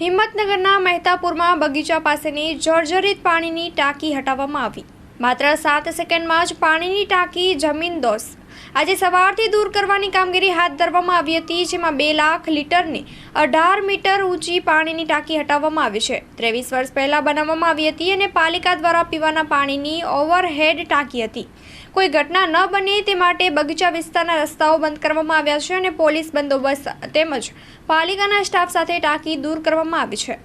હિંમતનગરના મહેતાપુરમાં બગીચા પાસેની જર્જરિત પાણીની ટાંકી હટાવવામાં આવી. માત્ર સાત સેકન્ડમાં જ પાણીની ટાંકી જમીન દોસ. આજે સવારથી દૂર કરવાની કામગીરી હાથ ધરવામાં આવી હતી, જેમાં બે લાખ લીટરની અઢાર મીટર ઊંચી પાણીની ટાંકી હટાવવામાં આવી છે. ત્રેવીસ વર્ષ પહેલાં બનાવવામાં આવી હતી અને પાલિકા દ્વારા પીવાના પાણીની ઓવરહેડ ટાંકી હતી. કોઈ ઘટના ન બને તે માટે બગીચા વિસ્તારના રસ્તાઓ બંધ કરવામાં આવ્યા છે અને પોલીસ બંદોબસ્ત તેમજ પાલિકાના સ્ટાફ સાથે ટાંકી દૂર કરવામાં આવી છે.